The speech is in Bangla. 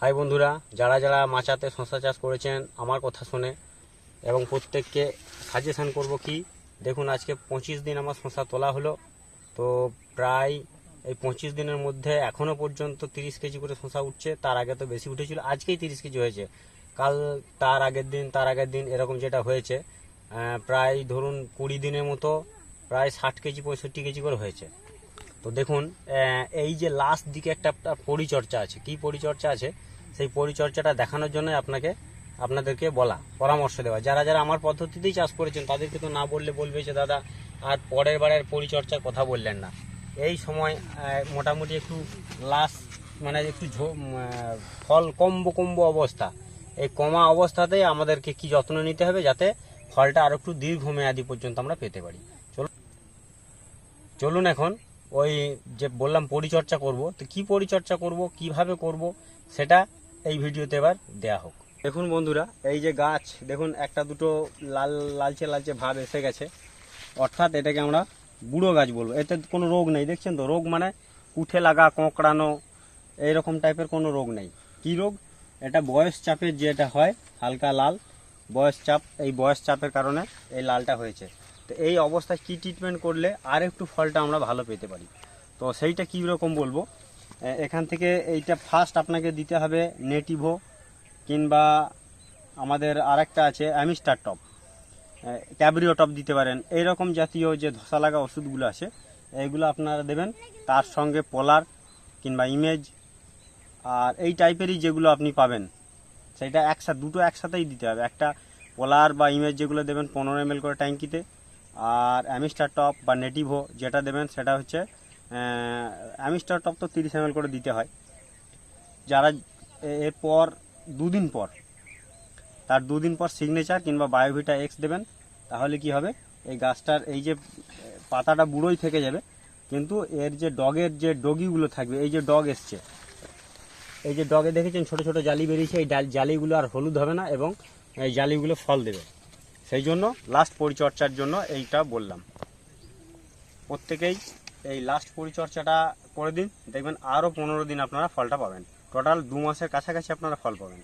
হাই বন্ধুরা, যারা যারা মাচাতে শশা চাষ করেছেন আমার কথা শুনে, এবং প্রত্যেককে সাজেশান করব কি, দেখুন আজকে পঁচিশ দিন আমার শশা তোলা হলো, তো প্রায় এই পঁচিশ দিনের মধ্যে এখনও পর্যন্ত তিরিশ কেজি করে শশা উঠছে, তার আগে তো বেশি উঠেছিল, আজকেই তিরিশ কেজি হয়েছে। কাল তার আগের দিন, তার আগের দিন এরকম যেটা হয়েছে প্রায় ধরুন কুড়ি দিনের মতো, প্রায় ষাট কেজি, পঁয়ষট্টি কেজি করে হয়েছে। তো দেখুন এই যে লাস্ট দিকে একটা পরিচর্যা আছে। কি পরিচর্যা আছে? সেই পরিচর্যাটা দেখানোর জন্য আপনাকে, আপনাদেরকে বলা, পরামর্শ দেওয়া। যারা যারা আমার পদ্ধতিতেই চাষ করেছেন তাদেরকে তো না বললে বলবে যে, দাদা, আর পরের বারের পরিচর্যার কথা বললেন না। এই সময় মোটামুটি একটু লাস্ট মানে একটু ফল কমবো কমবো অবস্থা। এই কমা অবস্থাতেই আমাদেরকে কি যত্ন নিতে হবে যাতে ফলটা আরও একটু দীর্ঘমেয়াদী পর্যন্ত আমরা পেতে পারি? চলুন চলুন এখন ওই যে বললাম পরিচর্যা করব, তো কি পরিচর্যা করব, কীভাবে করব, সেটা এই ভিডিওতে এবার দেয়া হোক। দেখুন বন্ধুরা, এই যে গাছ, দেখুন একটা দুটো লাল, লালচে লালচে ভাব এসে গেছে। অর্থাৎ এটাকে আমরা বুড়ো গাছ বলব। এতে কোনো রোগ নেই, দেখছেন তো? রোগ মানে উঠে লাগা, কোঁকড়ানো, এইরকম টাইপের কোনো রোগ নেই। কি রোগ? এটা বয়স চাপের যেটা হয়, হালকা লাল, বয়স চাপ, এই বয়স চাপের কারণে এই লালটা হয়েছে। তো এই অবস্থায় কি ট্রিটমেন্ট করলে আর একটু ফলটা আমরা ভালো পেতে পারি? তো সেইটা কী রকম বলব? এখান থেকে এইটা ফার্স্ট আপনাকে দিতে হবে নেটিভো কিংবা আমাদের আরেকটা আছে অ্যামিস্টার টপ ক্যাবরিও টপ দিতে পারেন। এইরকম জাতীয় যে ধসা লাগা ওষুধগুলো আছে এইগুলো আপনারা দেবেন। তার সঙ্গে পোলার কিংবা ইমেজ আর এই টাইপেরই যেগুলো আপনি পাবেন, সেটা একসাথে দুটো একসাথেই দিতে হবে। একটা পোলার বা ইমেজ যেগুলো দেবেন পনেরো এম করে ট্যাঙ্কিতে। আর অ্যামিস্টার টপ বা নেটিভো যেটা দেবেন সেটা হচ্ছে অ্যামিস্টার টপ তো তিরিশ এম করে দিতে হয়। যারা এরপর দুদিন পর, তার দুদিন পর সিগনেচার কিংবা বায়োভিটা এক্স দেবেন, তাহলে কি হবে? এই গাছটার এই যে পাতাটা বুড়োই থেকে যাবে, কিন্তু এর যে ডগের যে ডগিগুলো থাকবে, এই যে ডগ এসছে, এই যে ডগে দেখেছেন ছোট ছোট জালি বেরিয়েছে, এই জালিগুলো আর হলুদ হবে না এবং এই জালিগুলো ফল দেবে। সেই জন্য লাস্ট পরিচর্চার জন্য এইটা বললাম। প্রত্যেকেই এই লাস্ট পরিচর্চাটা করে দিন। দেখবেন আরও পনেরো দিন আপনারা ফলটা পাবেন। টোটাল দু মাসের কাছাকাছি আপনারা ফল পাবেন।